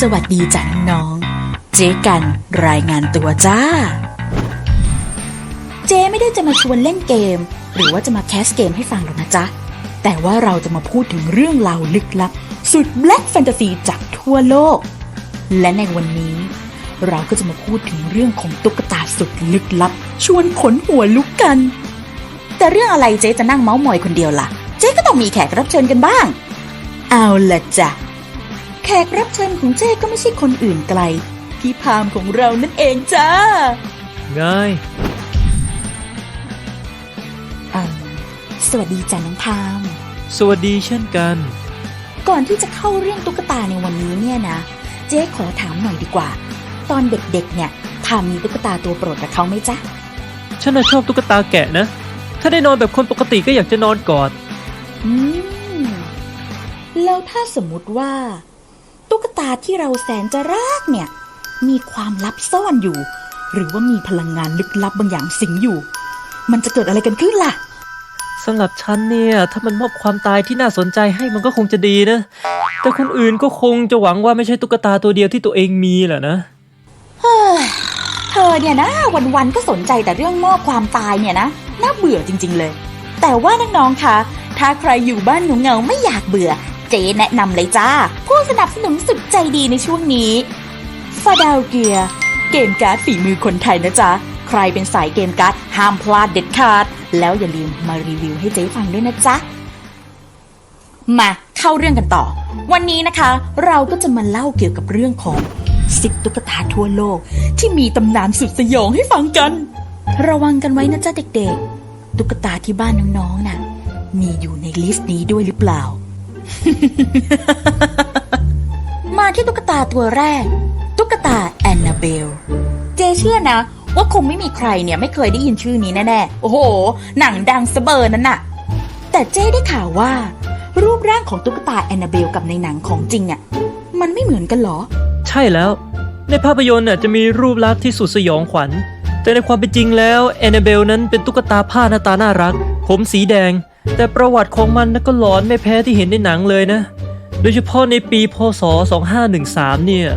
สวัสดีจ้ะน้องๆ เจ๊กันรายงานตัวจ้า เจ๊ไม่ได้จะมาชวนเล่นเกม หรือว่าจะมาแคสเกมให้ฟังหรอกนะจ๊ะ แต่ว่าเราจะมาพูดถึงเรื่องราวลึกลับ สุดแบล็กแฟนตาซีจากทั่วโลก และในวันนี้ เราก็จะมาพูดถึงเรื่องของตุ๊กตาสุดลึกลับ ชวนขนหัวลุกกัน แต่เรื่องอะไรเจ๊จะนั่งเมาส์มอยคนเดียวล่ะ เจ๊ก็ต้องมีแขกรับเชิญกันบ้าง เอาละจ้ะ แขกรับเชิญของเจ๊ก็ไม่ใช่คนอื่นไกล พี่พามของเรานั่นเองจ้าไงอ่าสวัสดีจ้ะน้องพาม สวัสดีเช่นกัน ก่อนที่จะเข้าเรื่องตุ๊กตาในวันนี้เนี่ยนะ เจ๊ขอถามหน่อยดีกว่า ตอนเด็กๆ เนี่ยพามมีตุ๊กตาตัวโปรดกับเขาไหมจ๊ะ ฉันน่ะชอบตุ๊กตาแกะนะ ถ้าได้นอนแบบคนปกติก็อยากจะนอนกอด อืม แล้วถ้าสมมุติว่า ตุ๊กตาที่เราแสนจะรักเนี่ย มีความลับซ่อนอยู่ หรือว่ามีพลังงานลึกลับบางอย่างสิงอยู่ มันจะเกิดอะไรกันขึ้นล่ะสำหรับฉันเนี่ย ถ้ามันมอบความตายที่น่าสนใจให้มันก็คงจะดีนะ แต่คนอื่นก็คงจะหวังว่าไม่ใช่ตุ๊กตาตัวเดียวที่ตัวเองมีแหละนะเฮ้ยเธอเนี่ยนะ วันๆก็สนใจแต่เรื่องมอบความตายเนี่ยนะน่าเบื่อจริง ๆเลย แต่ว่าน้องๆคะถ้าใครอยู่บ้านเหงาๆไม่อยากเบื่อ เจ๊แนะนำเลยจ้า ผู้สนับสนุนสุดใจดีในช่วงนี้ฟาดาวเกียเกมการ์ดฝีมือคนไทยนะจ๊ะ ใครเป็นสายเกมการ์ดห้ามพลาดเด็ดขาด แล้วอย่าลืมมารีวิวให้เจ๊ฟังด้วยนะจ๊ะ มาเข้าเรื่องกันต่อ วันนี้นะคะ เราก็จะมาเล่าเกี่ยวกับเรื่องของสิบตุ๊กตาทั่วโลก ที่มีตำนานสุดสยองให้ฟังกัน ระวังกันไว้นะจ๊ะเด็กๆ ตุ๊กตาที่บ้านน้องๆน่ะ มีอยู่ในลิสต์นี้ด้วยหรือเปล่า มาที่ตุ๊กตาตัวแรก ตุ๊กตาแอนนาเบล เจเชื่อนะ ว่าคงไม่มีใครเนี่ยไม่เคยได้ยินชื่อนี้แน่ๆ โอ้โห หนังดังสเบอร์นั่นน่ะ แต่เจ้ได้ข่าวว่า รูปร่างของตุ๊กตาแอนนาเบลกับในหนังของจริงอะ มันไม่เหมือนกันเหรอ ใช่แล้ว ในภาพยนตร์น่ะจะมีรูปลักษณ์ที่สุดสยองขวัญ แต่ในความเป็นจริงแล้วแอนนาเบลนั้นเป็นตุ๊กตาผ้าหน้าตาน่ารัก ผมสีแดง แต่ประวัติของมันนะก็หลอนไม่แพ้ที่เห็นในหนังเลยนะ โดยเฉพาะในปีพศ 2513 เนี่ย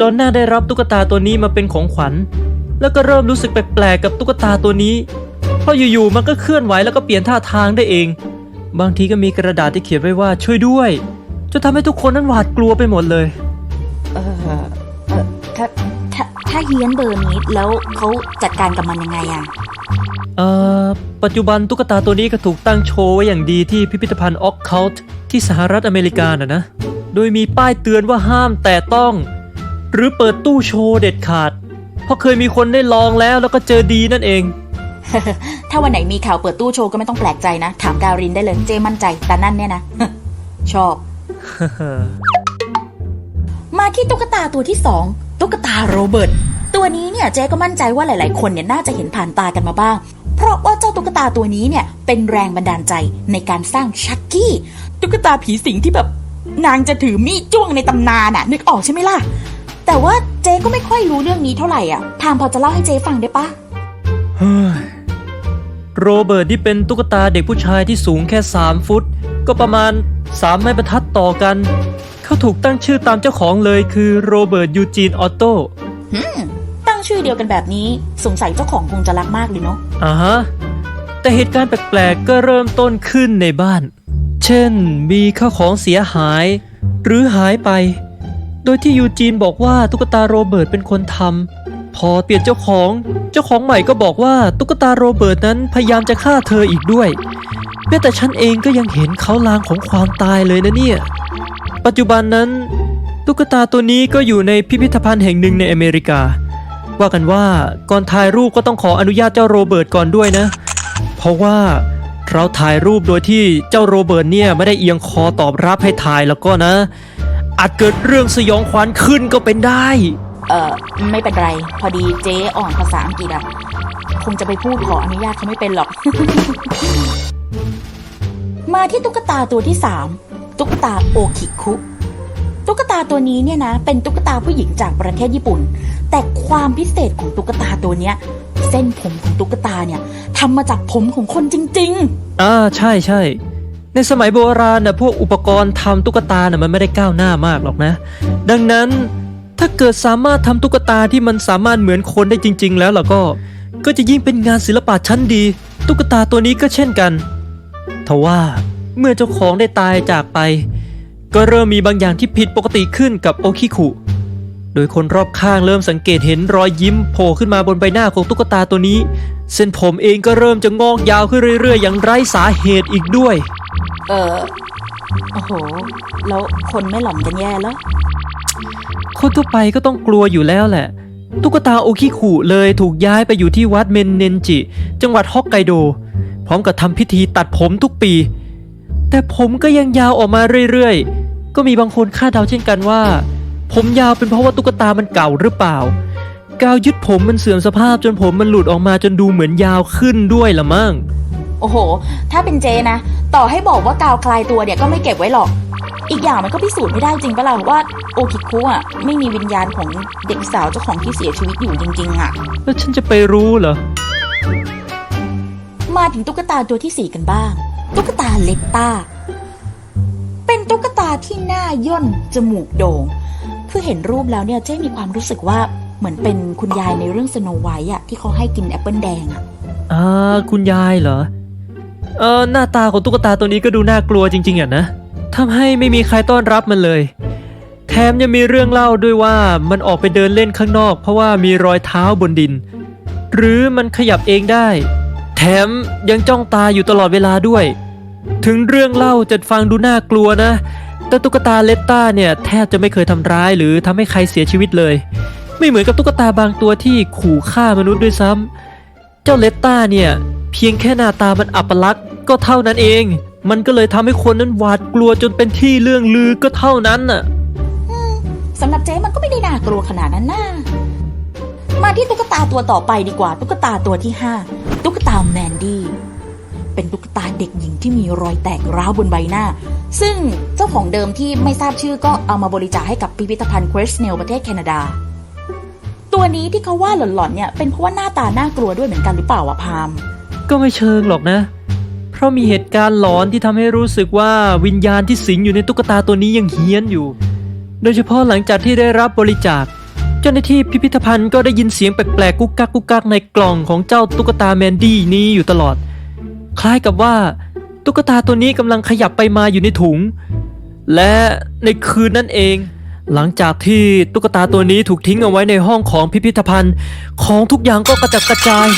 ดอนน่าได้รับตุ๊กตาตัวนี้มาเป็นของขวัญ แล้วก็เริ่มรู้สึกแปลกๆกับตุ๊กตาตัวนี้ เพราะอยู่ๆมันก็เคลื่อนไหวแล้วก็เปลี่ยนท่าทางได้เอง บางทีก็มีกระดาษที่เขียนไว้ว่าช่วยด้วยจนทำให้ทุกคนนั้นหวาดกลัวไปหมดเลย ถ้าถ้าเฮี้ยนเบอร์นี้แล้วเขาจัดการกับมันยังไงอะเอ่อปัจจุบันตุ๊กตาตัวนี้ก็ถูกตั้งโชว์ไว้อย่างดีที่พิพิธภัณฑ์ออกคัลต์ที่สหรัฐอเมริกาน่ะนะ โดยมีป้ายเตือนว่าห้ามแต่ต้อง หรือเปิดตู้โชว์เด็ดขาด เพราะเคยมีคนได้ลองแล้วแล้วก็เจอดีนั่นเอง ถ้าวันไหนมีข่าวเปิดตู้โชว์ก็ไม่ต้องแปลกใจนะ ถามดาวรินได้เลยเจมั่นใจแต่นั่นเนี่ยนะ ชอบ มาที่ตุ๊กตาตัวที่สอง ตุ๊กตาโรเบิร์ตตัวนี้เนี่ยเจ๊ก็มั่นใจว่าหลาย ๆ คนเนี่ยน่าจะเห็นผ่านตากันมาบ้าง เพราะว่าเจ้าตุ๊กตาตัวนี้เนี่ยเป็นแรงบันดาลใจในการสร้างชักกี้ ตุ๊กตาผีสิงที่แบบนางจะถือมีดจ้วงในตำนานอะนึกออกใช่ไหมล่ะ แต่ว่าเจ๊ก็ไม่ค่อยรู้เรื่องนี้เท่าไหร่อะพามพอจะเล่าให้เจ๊ฟังได้ปะเฮ้ยโรเบิร์ตที่เป็นตุ๊กตาเด็กผู้ชายที่สูงแค่ 3 ฟุต ก็ประมาณ 3 ไม้บรรทัดต่อกัน เขาถูกตั้งชื่อตามเจ้าของเลยคือโรเบิร์ตยูจีนออตโตตั้งชื่อเดียวกันแบบนี้สงสัยเจ้าของคงจะรักมากเลยเนาะ อ่าฮะ แต่เหตุการณ์แปลกๆ ก็เริ่มต้นขึ้นในบ้าน เช่น มีข้าวของเสียหาย หรือหายไป โดยที่ยูจีนบอกว่าตุ๊กตาโรเบิร์ตเป็นคนทำพอเปลี่ยนเจ้าของ เจ้าของใหม่ก็บอกว่าตุ๊กตาโรเบิร์ตนั้นพยายามจะฆ่าเธออีกด้วยแม้แต่ฉันเองก็ยังเห็นเขาลางของความตายเลยนะเนี่ย ปัจจุบันนั้น ตุ๊กตาตัวนี้ก็อยู่ในพิพิธภัณฑ์แห่งหนึ่งในอเมริกา ว่ากันว่าก่อนถ่ายรูปก็ต้องขออนุญาตเจ้าโรเบิร์ตก่อนด้วยนะ เพราะว่าเราถ่ายรูปโดยที่เจ้าโรเบิร์ตเนี่ยไม่ได้เอียงคอตอบรับให้ถ่ายแล้วก็นะ อาจเกิดเรื่องสยองขวัญขึ้นก็เป็นได้ เออไม่เป็นไร พอดีเจ๊อ่อนภาษาอังกฤษอะคงจะไปพูดขออนุญาตเขาไม่เป็นหรอก มาที่ตุ๊กตาตัวที่สาม ตุ๊กตาโอคิคุตุ๊กตาตัวนี้เนี่ยนะ เป็นตุ๊กตาผู้หญิงจากประเทศญี่ปุ่น แต่ความพิเศษของตุ๊กตาตัวเนี้ย เส้นผมของตุ๊กตาเนี่ยทำมาจากผมของคนจริง ๆ อ่าใช่ใช่ในสมัยโบราณนะพวกอุปกรณ์ทำตุ๊กตาน่ะมันไม่ได้ก้าวหน้ามากหรอกนะ ดังนั้นถ้าเกิดสามารถทำตุ๊กตาที่มันสามารถเหมือนคนได้จริง ๆ แล้วล่ะก็ ก็จะยิ่งเป็นงานศิลปะชั้นดี ตุ๊กตาตัวนี้ก็เช่นกันทว่า เมื่อเจ้าของได้ตายจากไป ก็เริ่มมีบางอย่างที่ผิดปกติขึ้นกับโอคิคุ โดยคนรอบข้างเริ่มสังเกตเห็นรอยยิ้มโผล่ขึ้นมาบนใบหน้าของตุ๊กตาตัวนี้ เส้นผมเองก็เริ่มจะงอกยาวขึ้นเรื่อยๆ อย่างไร้สาเหตุอีกด้วย เออโอ้โห แล้วคนไม่หล่อมกันแย่แล้ว คนทั่วไปก็ต้องกลัวอยู่แล้วแหละ ตุ๊กตาโอคิคุเลยถูกย้ายไปอยู่ที่วัดเมนเนนจิ จังหวัดฮอกไกโด พร้อมกับทำพิธีตัดผมทุกปี แต่ผมก็ยังยาวออกมาเรื่อยๆ ก็มีบางคนคาดเดาเช่นกันว่า ผมยาวเป็นเพราะว่าตุ๊กตามันเก่าหรือเปล่า กาวยึดผมมันเสื่อมสภาพจนผมมันหลุดออกมาจนดูเหมือนยาวขึ้นด้วยละมั่ง โอ้โห ถ้าเป็นเจนะ ต่อให้บอกว่ากาวคลายตัวเนี่ยก็ไม่เก็บไว้หรอก อีกอย่างมันก็พิสูจน์ไม่ได้จริงปะล่ะว่าโอคิคุอะไม่มีวิญญาณของเด็กสาวเจ้าของที่เสียชีวิตอยู่จริงๆอะ แล้วฉันจะไปรู้เหรอ มาถึงตุ๊กตาตัวที่สี่กันบ้าง ตุ๊กตาเลตตาเป็นตุ๊กตาที่หน้าย่นจมูกโด่ง คือเห็นรูปแล้วเนี่ยเจ๊มีความรู้สึกว่าเหมือนเป็นคุณยายในเรื่องสโนไวท์อะที่เขาให้กินแอปเปิลแดงอะอ่าคุณยายเหรอ เออหน้าตาของตุ๊กตาตัวนี้ก็ดูน่ากลัวจริง ๆอะนะทำให้ไม่มีใครต้อนรับมันเลย แถมยังมีเรื่องเล่าด้วยว่ามันออกไปเดินเล่นข้างนอก เพราะว่ามีรอยเท้าบนดิน หรือมันขยับเองได้ ถมยังจ้องตาอยู่ตลอดเวลาด้วย ถึงเรื่องเล่าจะฟังดูน่ากลัวนะ แต่ตุ๊กตาเลตตาเนี่ยแทบจะไม่เคยทำร้ายหรือทำให้ใครเสียชีวิตเลย ไม่เหมือนกับตุ๊กตาบางตัวที่ขู่ฆ่ามนุษย์ด้วยซ้ำเจ้าเลตตาเนี่ยเพียงแค่หน้าตามันอัปลักษณ์ก็เท่านั้นเอง มันก็เลยทำให้คนนั้นหวาดกลัวจนเป็นที่เรื่องลือก็เท่านั้นน่ะสำหรับเจ๊มันก็ไม่ได้น่ากลัวขนาดนั้นนะ มาที่ตุ๊กตาตัวต่อไปดีกว่า ตุ๊กตาตัวที่ห้าตุ๊กตาแมนดี้เป็นตุ๊กตาเด็กหญิงที่มีรอยแตกร้าวบนใบหน้า ซึ่งเจ้าของเดิมที่ไม่ทราบชื่อก็เอามาบริจาคให้กับพิพิธภัณฑ์เควสเนลประเทศแคนาดา ตัวนี้ที่เขาว่าหลอนๆเนี่ยเป็นเพราะว่าหน้าตาน่ากลัวด้วยเหมือนกันหรือเปล่าวะพาม ก็ไม่เชิงหรอกนะ เพราะมีเหตุการณ์หลอนที่ทำให้รู้สึกว่าวิญญาณที่สิงอยู่ในตุ๊กตาตัวนี้ยังเฮี้ยนอยู่ โดยเฉพาะหลังจากที่ได้รับบริจาค เจ้าหน้าที่พิพิธภัณฑ์ก็ได้ยินเสียงแปลกๆกุกกักกุกกักในกล่องของเจ้าตุ๊กตาแมนดี้นี้อยู่ตลอด คล้ายกับว่าตุ๊กตาตัวนี้กำลังขยับไปมาอยู่ในถุง และในคืนนั่นเอง หลังจากที่ตุ๊กตาตัวนี้ถูกทิ้งเอาไว้ในห้องของพิพิธภัณฑ์ ของทุกอย่างก็กระจัดกระจาย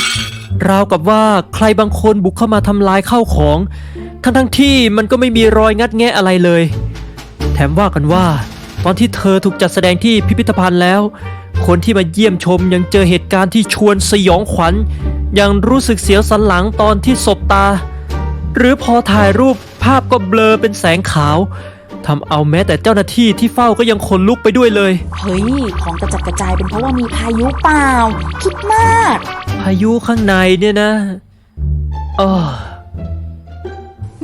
ราวกับว่าใครบางคนบุกเข้ามาทำลายข้าวของ ทั้งๆที่มันก็ไม่มีรอยงัดแงะอะไรเลย แถมว่ากันว่า ตอนที่เธอถูกจัดแสดงที่พิพิธภัณฑ์แล้ว คนที่มาเยี่ยมชมยังเจอเหตุการณ์ที่ชวนสยองขวัญยังรู้สึกเสียวสันหลังตอนที่สบตา หรือพอถ่ายรูปภาพก็เบลอเป็นแสงขาวทำเอาแม้แต่เจ้าหน้าที่ที่เฝ้าก็ยังขนลุกไปด้วยเลย เฮ้ย ของกระจัดกระจายเป็นเพราะว่ามีพายุเปล่า คิดมาก พายุข้างในเนี่ยนะอ้อ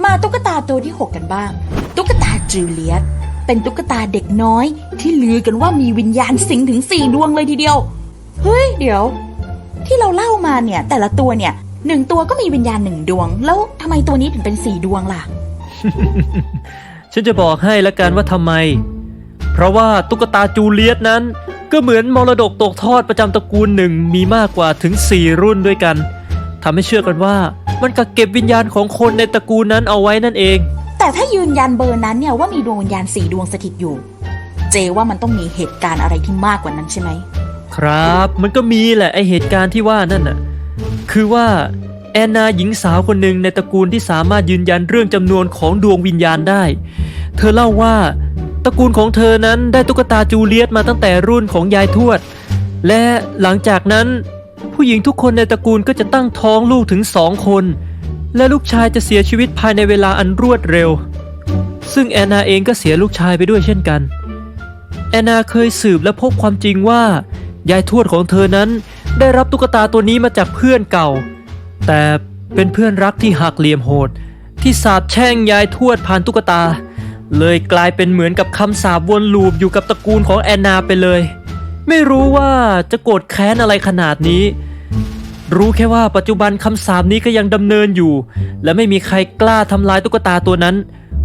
มาตุ๊กตาตัวที่6กันบ้าง ตุ๊กตาจูเลียต เป็นตุ๊กตาเด็กน้อย ที่ลือกันว่ามีวิญญาณสิงถึง4ดวงเลยทีเดียว เฮ้ย เดี๋ยว ที่เราเล่ามาเนี่ย แต่ละตัวเนี่ยหนึ่งตัวก็มีวิญญาณหนึ่งดวง แล้วทำไมตัวนี้ถึงเป็นสี่ดวงล่ะ ฉันจะบอกให้ละกันว่าทำไม เพราะว่าตุ๊กตาจูเลียตนั้น ก็เหมือนมรดกตกทอดประจำตระกูลหนึ่งมีมากกว่าถึง4รุ่นด้วยกันทำให้เชื่อกันว่ามันกักเก็บวิญญาณของคนในตระกูลนั้นเอาไว้นั่นเอง แต่ถ้ายืนยันเบอร์นั้นเนี่ยว่ามีดวงวิญญาณสี่ดวงสถิตอยู่ เจว่ามันต้องมีเหตุการณ์อะไรที่มากกว่านั้นใช่ไหม ครับ มันก็มีแหละไอเหตุการณ์ที่ว่านั่นน่ะ คือว่าแอนนาหญิงสาวคนหนึ่งในตระกูลที่สามารถยืนยันเรื่องจำนวนของดวงวิญญาณได้ เธอเล่าว่าตระกูลของเธอนั้นได้ตุ๊กตาจูเลียตมาตั้งแต่รุ่นของยายทวด และหลังจากนั้น ผู้หญิงทุกคนในตระกูลก็จะตั้งท้องลูกถึงสองคน และลูกชายจะเสียชีวิตภายในเวลาอันรวดเร็ว ซึ่งแอนนาเองก็เสียลูกชายไปด้วยเช่นกัน แอนนาเคยสืบและพบความจริงว่า ยายทวดของเธอนั้นได้รับตุ๊กตาตัวนี้มาจากเพื่อนเก่า แต่เป็นเพื่อนรักที่หักเหลี่ยมโหด ที่สาบแช่งยายทวดผ่านตุ๊กตา เลยกลายเป็นเหมือนกับคำสาบวนลูปอยู่กับตระกูลของแอนนาไปเลย ไม่รู้ว่าจะโกรธแค้นอะไรขนาดนี้ รู้แค่ว่าปัจจุบันคำสาปนี้ก็ยังดำเนินอยู่ และไม่มีใครกล้าทำลายตุ๊กตาตัวนั้น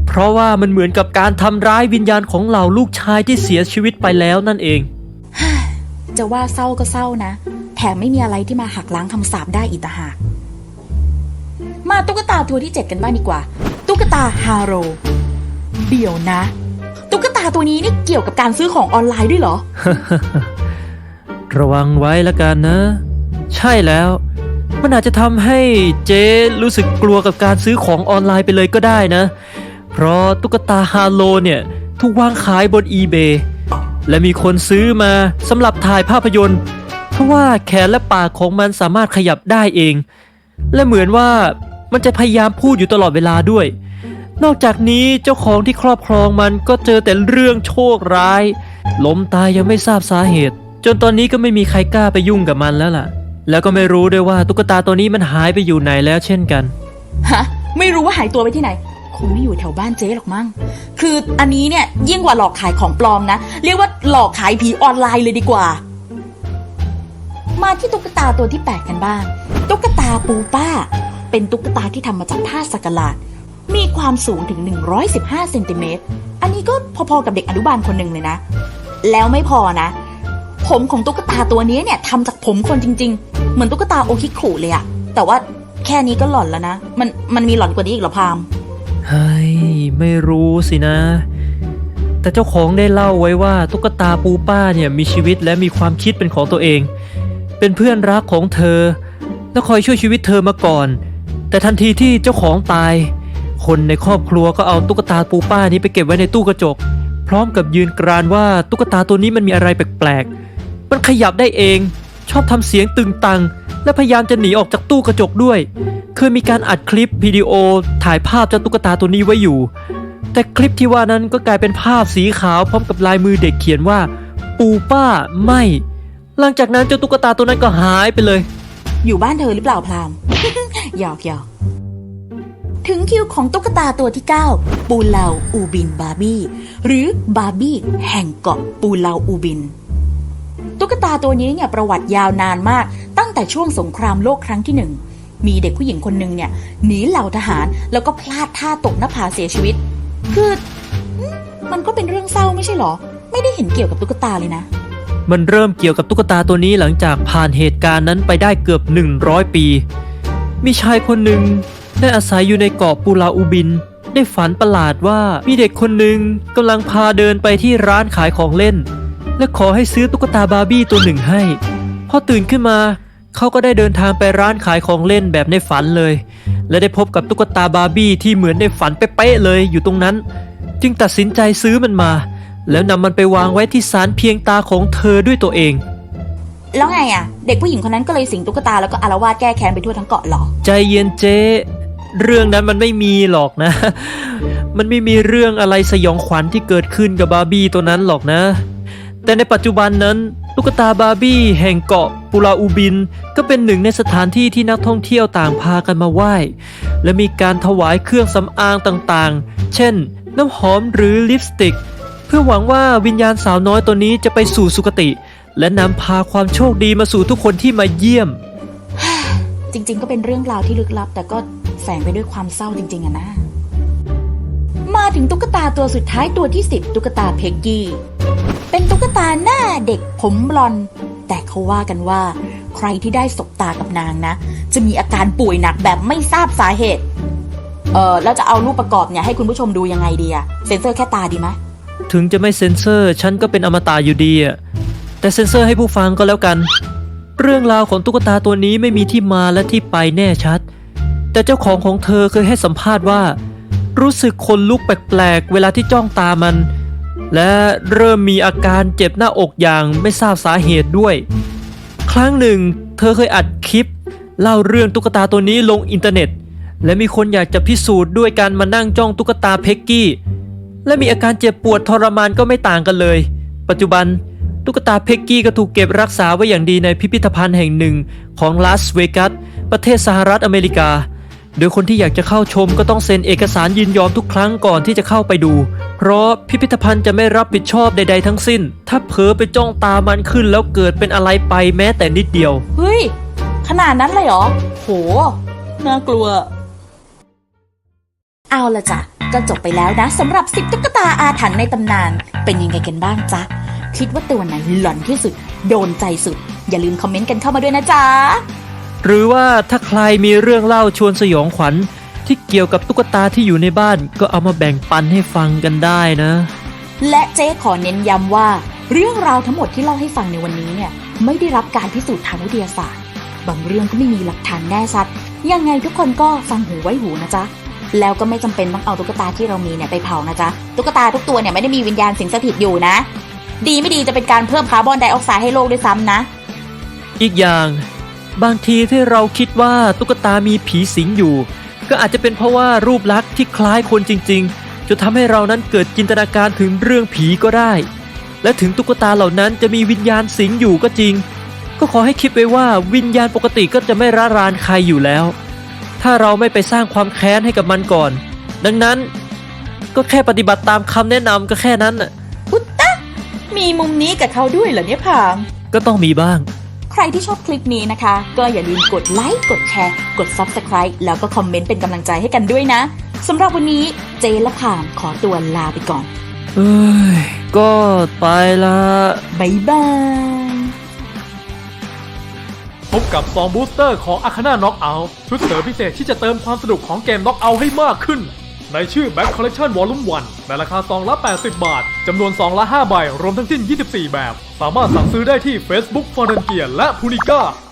เพราะว่ามันเหมือนกับการทำร้ายวิญญาณของเหล่าลูกชายที่เสียชีวิตไปแล้วนั่นเอง จะว่าเศร้าก็เศร้านะ แถมไม่มีอะไรที่มาหักล้างคำสาปได้อีกต่างหากมาตุ๊กตาตัวที่ 7 กันบ้างดีกว่า ตุ๊กตาฮาโรเดี๋ยวนะ ตุ๊กตาตัวนี้นี่เกี่ยวกับการซื้อของออนไลน์ด้วยเหรอระวังไว้ละกันนะ ใช่แล้ว มันอาจจะทำให้เจ๊รู้สึกกลัวกับการซื้อของออนไลน์ไปเลยก็ได้นะ เพราะตุ๊กตาฮาโลเนี่ยถูกวางขายบน eBay และมีคนซื้อมาสำหรับถ่ายภาพยนตร์ เพราะว่าแขนและปากของมันสามารถขยับได้เอง และเหมือนว่ามันจะพยายามพูดอยู่ตลอดเวลาด้วย นอกจากนี้เจ้าของที่ครอบครองมันก็เจอแต่เรื่องโชคร้าย ล้มตายยังไม่ทราบสาเหตุ จนตอนนี้ก็ไม่มีใครกล้าไปยุ่งกับมันแล้วล่ะ แล้วก็ไม่รู้ด้วยว่าตุ๊กตาตัวนี้มันหายไปอยู่ไหนแล้วเช่นกัน ฮะ ไม่รู้ว่าหายตัวไปที่ไหน คงไม่อยู่แถวบ้านเจ๊หรอกมั้ง คืออันนี้เนี่ยยิ่งกว่าหลอกขายของปลอมนะ เรียกว่าหลอกขายผีออนไลน์เลยดีกว่า มาที่ตุ๊กตาตัวที่ 8 กันบ้าง ตุ๊กตาปูป้า เป็นตุ๊กตาที่ทำมาจากผ้าสักหลาด มีความสูงถึง 115เซนติเมตร อันนี้ก็พอๆกับเด็กอนุบาลคนหนึ่งเลยนะ แล้วไม่พอนะ ผมของตุ๊กตาตัวนี้เนี่ยทำจากผมคนจริง ๆ เหมือนตุ๊กตาโอคิคุเลยอะแต่ว่าแค่นี้ก็หล่อนแล้วนะ มันมันมีหล่อนกว่านี้อีกหรอพามเฮ้ยไม่รู้สินะ แต่เจ้าของได้เล่าไว้ว่าตุ๊กตาปูป้าเนี่ยมีชีวิตและมีความคิดเป็นของตัวเอง เป็นเพื่อนรักของเธอ และคอยช่วยชีวิตเธอมาก่อน แต่ทันทีที่เจ้าของตาย คนในครอบครัวก็เอาตุ๊กตาปูป้านี้ไปเก็บไว้ในตู้กระจก พร้อมกับยืนกรานว่าตุ๊กตาตัวนี้มันมีอะไรแปลกๆ มันขยับได้เอง ชอบทำเสียงตึงตัง และพยายามจะหนีออกจากตู้กระจกด้วย เคยมีการอัดคลิปวิดีโอถ่ายภาพเจ้าตุ๊กตาตัวนี้ไว้อยู่ แต่คลิปที่ว่านั้นก็กลายเป็นภาพสีขาวพร้อมกับลายมือเด็กเขียนว่า ปูป้าไม่ หลังจากนั้นเจ้าตุ๊กตาตัวนั้นก็หายไปเลย อยู่บ้านเธอหรือเปล่าพรามหยอกหยอกถึงคิวของตุ๊กตาตัวที่ 9 ปูเลาอูบินบาร์บี้ หรือบาร์บี้แห่งเกาะปูเลาอูบิน ตุ๊กตาตัวนี้เนี่ยประวัติยาวนานมาก ตั้งแต่ช่วงสงครามโลกครั้งที่หนึ่งมีเด็กผู้หญิงคนหนึ่งเนี่ยหนีเหล่าทหารแล้วก็พลาดท่าตกหน้าผาเสียชีวิต คือมันก็เป็นเรื่องเศร้าไม่ใช่หรอ ไม่ได้เห็นเกี่ยวกับตุ๊กตาเลยนะ มันเริ่มเกี่ยวกับตุ๊กตาตัวนี้หลังจากผ่านเหตุการณ์นั้นไปได้เกือบ 100 ปี มีชายคนหนึ่งได้อาศัยอยู่ในเกาะปูลาอูบิน ได้ฝันประหลาดว่ามีเด็กคนหนึ่งกำลังพาเดินไปที่ร้านขายของเล่น และขอให้ซื้อตุ๊กตาบาร์บี้ตัวหนึ่งให้ พอตื่นขึ้นมา เขาก็ได้เดินทางไปร้านขายของเล่นแบบในฝันเลย และได้พบกับตุ๊กตาบาร์บี้ที่เหมือนในฝันเป๊ะๆเลยอยู่ตรงนั้น จึงตัดสินใจซื้อมันมา แล้วนำมันไปวางไว้ที่ศาลเพียงตาของเธอด้วยตัวเอง แล้วไงอะ เด็กผู้หญิงคนนั้นก็เลยสิงตุ๊กตาแล้วก็อารวาสแก้แค้นไปทั่วทั้งเกาะเหรอ ใจเย็นเจ๊เรื่องนั้นมันไม่มีหรอกนะ มันไม่มีเรื่องอะไรสยองขวัญที่เกิดขึ้นกับบาร์บี้ตัวนั้นหรอกนะ แต่ในปัจจุบันนั้นตุ๊กตาบาร์บี้แห่งเกาะปูลาอูบิน ก็เป็นหนึ่งในสถานที่ที่นักท่องเที่ยวต่างพากันมาไหว้ และมีการถวายเครื่องสำอางต่างๆ เช่น น้ำหอมหรือลิปสติก เพื่อหวังว่าวิญญาณสาวน้อยตัวนี้จะไปสู่สุคติ และนำพาความโชคดีมาสู่ทุกคนที่มาเยี่ยม จริงๆ ก็เป็นเรื่องราวที่ลึกลับ แต่ก็แฝงไปด้วยความเศร้าจริงๆอะนะ มาถึงตุ๊กตาตัวสุดท้ายตัวที่ 10 ตุ๊กตาเพกกี้ เป็นตุ๊กตาหน้าเด็กผมบลอน แต่เขาว่ากันว่า ใครที่ได้สบตากับนางนะ จะมีอาการป่วยหนักแบบไม่ทราบสาเหตุ เออแล้วจะเอารูปประกอบเนี่ยให้คุณผู้ชมดูยังไงดีอะเซ็นเซอร์แค่ตาดีไหมถึงจะไม่เซ็นเซอร์ ฉันก็เป็นอมตะอยู่ดีอะแต่เซ็นเซอร์ให้ผู้ฟังก็แล้วกัน เรื่องราวของตุ๊กตาตัวนี้ไม่มีที่มาและที่ไปแน่ชัด แต่เจ้าของของเธอเคยให้สัมภาษณ์ว่า รู้สึกขนลุกแปลกๆ เวลาที่จ้องตามัน และเริ่มมีอาการเจ็บหน้าอกอย่างไม่ทราบสาเหตุด้วย ครั้งหนึ่ง เธอเคยอัดคลิป เล่าเรื่องตุ๊กตาตัวนี้ลงอินเทอร์เน็ต และมีคนอยากจะพิสูจน์ด้วยการมานั่งจ้องตุ๊กตาเพกกี้ และมีอาการเจ็บปวดทรมานก็ไม่ต่างกันเลย ปัจจุบันตุ๊กตาเพกกี้ก็ถูกเก็บรักษาไว้อย่างดีในพิพิธภัณฑ์แห่งหนึ่งของลาสเวกัสประเทศสหรัฐอเมริกา โดยคนที่อยากจะเข้าชมก็ต้องเซ็นเอกสารยินยอมทุกครั้งก่อนที่จะเข้าไปดู เพราะพิพิธภัณฑ์จะไม่รับผิดชอบใดๆทั้งสิ้น ถ้าเผลอไปจ้องตามันขึ้นแล้วเกิดเป็นอะไรไปแม้แต่นิดเดียว เฮ้ย ขนาดนั้นเลยเหรอ โห น่ากลัว เอาละจ้ะ ก็จบไปแล้วนะสำหรับสิบตุ๊กตาอาถรรพ์ในตำนาน เป็นยังไงกันบ้างจ๊ะ คิดว่าตัวไหนหลอนที่สุด โดนใจสุด อย่าลืมคอมเมนต์กันเข้ามาด้วยนะจ๊ะ หรือว่าถ้าใครมีเรื่องเล่าชวนสยองขวัญ ที่เกี่ยวกับตุ๊กตาที่อยู่ในบ้าน ก็เอามาแบ่งปันให้ฟังกันได้นะ และเจ๊ขอเน้นย้ำว่า เรื่องราวทั้งหมดที่เล่าให้ฟังในวันนี้เนี่ยไม่ได้รับการพิสูจน์ทางวิทยาศาสตร์ บางเรื่องก็ไม่มีหลักฐานแน่ชัด ยังไงทุกคนก็ฟังหูไว้หูนะจ๊ะแล้วก็ไม่จำเป็นต้องเอาตุ๊กตาที่เรามีเนี่ยไปเผานะจ๊ะตุ๊กตาทุกตัวเนี่ยไม่ได้มีวิญญาณสิงสถิตอยู่นะ ดีไม่ดีจะเป็นการเพิ่มคาร์บอนไดออกไซด์ให้โลกด้วยซ้ำนะ อีกอย่าง บางทีที่เราคิดว่าตุ๊กตามีผีสิงอยู่ ก็อาจจะเป็นเพราะว่ารูปลักษณ์ที่คล้ายคนจริง ๆจนทำให้เรานั้นเกิดจินตนาการถึงเรื่องผีก็ได้ และถึงตุ๊กตาเหล่านั้นจะมีวิญญาณสิงอยู่ก็จริง ก็ขอให้คิดไว้ว่าวิญญาณปกติก็จะไม่ร้ารานใครอยู่แล้ว ถ้าเราไม่ไปสร้างความแค้นให้กับมันก่อน ดังนั้นก็แค่ปฏิบัติตามคำแนะนำก็แค่นั้นน่ะพุตตะมีมุมนี้กับเขาด้วยเหรอเนี่ยพาง ก็ต้องมีบ้าง ใครที่ชอบคลิปนี้นะคะ ก็อย่าลืมกดไลค์กดแชร์ กด Subscribe แล้วก็คอมเมนต์เป็นกำลังใจให้กันด้วยนะสำหรับวันนี้เจและพามขอตัวลาไปก่อนเอ้ยก็ไปละบ๊ายบายพบกับซองบูสเตอร์ของอาคาน่าน็อกเอาชุดเสริมพิเศษที่จะเติมความสนุกของเกมน็อกเอาให้มากขึ้น ในชื่อ Back Collection Volume 1ในราคาซองละ 80 บาท จำนวนซองละ 5 ใบ รวมทั้งสิ้น 24 แบบ สามารถสั่งซื้อได้ที่ Facebook f o r e n g e a และ p u n i c a